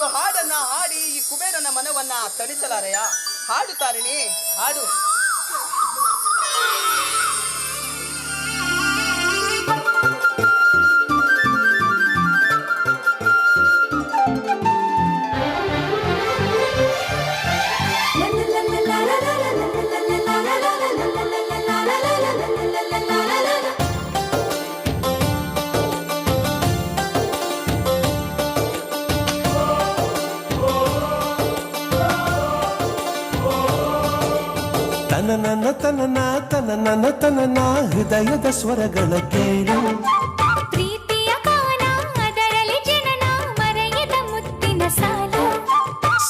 ಒಂದು ಹಾಡನ್ನ ಹಾಡಿ ಈ ಕುಬೇರನ ಮನವನ್ನ ತಣಿಸಲಾರಯ್ಯ ಹಾಡು ತಾರಿಣಿ ಹಾಡು. ತನ ನನ್ನ ತನನ ತನ ನನ್ನ ತನನ ಹೃದಯದ ಸ್ವರಗಳ ಕೇಳು. ಪ್ರೀತಿಯ ಕವನ ಅದರಲ್ಲಿ ಜನನ ಮರೆಯದ ಮುತ್ತಿನ ಸಾಲು.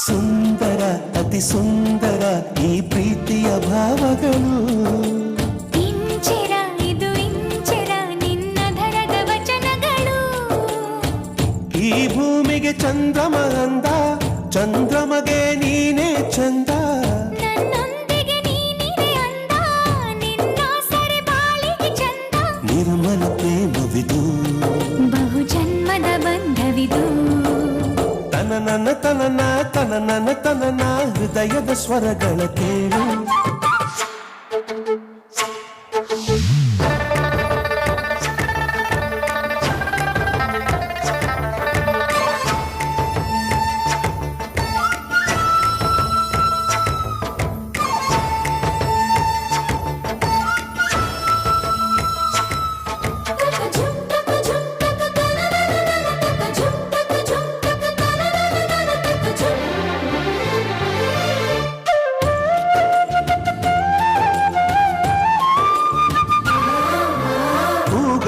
ಸುಂದರ ಅತಿ ಸುಂದರ ಈ ಪ್ರೀತಿಯ ಭಾವಗಳು. ಇಂಚರ ಇದು ಇಂಚರ ನಿನ್ನ ಧರದ ವಚನಗಳು. ಈ ಭೂಮಿಗೆ ಚಂದ್ರಮ ಅಂದ ಪ್ರೇಮವಿದು ಬಹು ಜನ್ಮದ ಬಂಧವಿದು ತನ ನನ್ನ ತನನ ತನ ನನ್ನ ತನನ ಹೃದಯದ ಸ್ವರಗಳ ಕೇಳು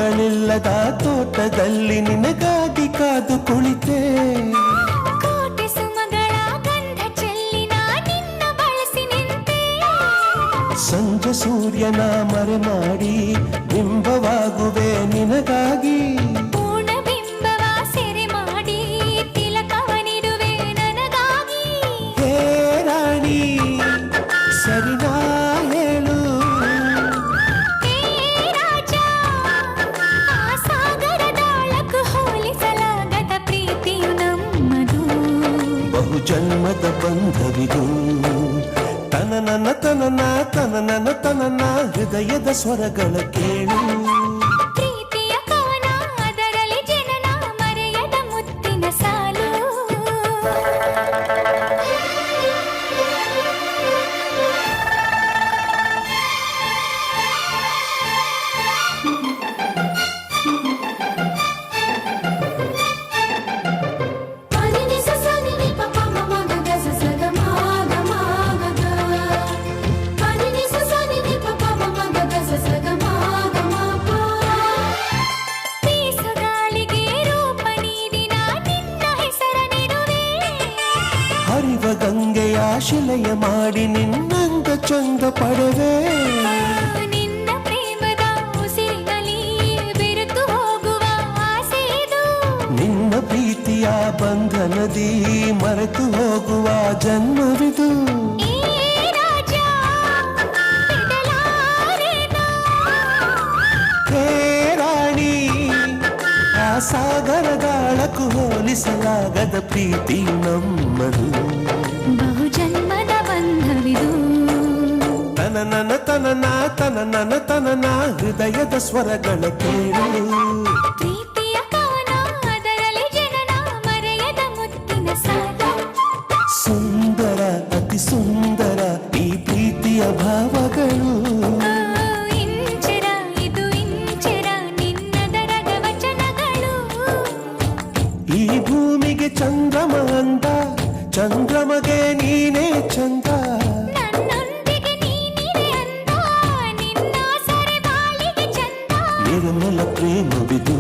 ಹೂಗಳಿಲ್ಲದ ತೋಟದಲ್ಲಿ ನಿನಗಾಗಿ ಕಾದು ಕುಳಿತೆ. ಸಂಜೆ ಸೂರ್ಯನ ಮರೆ ಮಾಡಿ ಬಿಂಬವಾಗುವೆ ನಿನಗಾಗಿ. ಬಹು ಜನ್ಮದ ಬಂಧವಿದು. ತನ ನನ್ನ ತನನ ತನ ನನ್ನ ತನನ ಹೃದಯದ ಸ್ವರಗಳ ಕೇಳು. ಗಂಗೆಯ ಶಿಲೆಯ ಮಾಡಿ ನಿನ್ನಂಗ ಚಂದ ಪಡೆವೆ. ನಿನ್ನ ಪ್ರೇಮದ ಉಸಿರಿನಲ್ಲಿ ಬೆರೆತು ಹೋಗುವ ಆಸೆ ಇದು. ನಿನ್ನ ಪ್ರೀತಿಯ ಬಂಧನದಿ ಮರೆತು ಹೋಗುವ ಜನ್ಮವಿದು. ಆ ಸಾಗರದಾಳಕ್ಕೂ ಹೋಲಿಸಲಾಗದ ಪ್ರೀತಿ ನಮ್ಮದು ಬಹು ಜನ್ಮದ ಬಂಧವಿದು ತನ ನನ್ನ ತನನ ತನ ನನ್ನ ತನನ ಹೃದಯದ ಸ್ವರಗಳ ಕೇಳು ಚಂದ್ರಮಗೆ ನೀನೇ ಚಂದ ನನ್ನೊಂದಿಗೆ ನೀನಿದೆ ಅಂದ ನಿನ್ನ ಸರೆ ಬಾಳಿಗೆ ಚಂದ ನಿರ್ಮಲ ಪ್ರೇಮವಿದು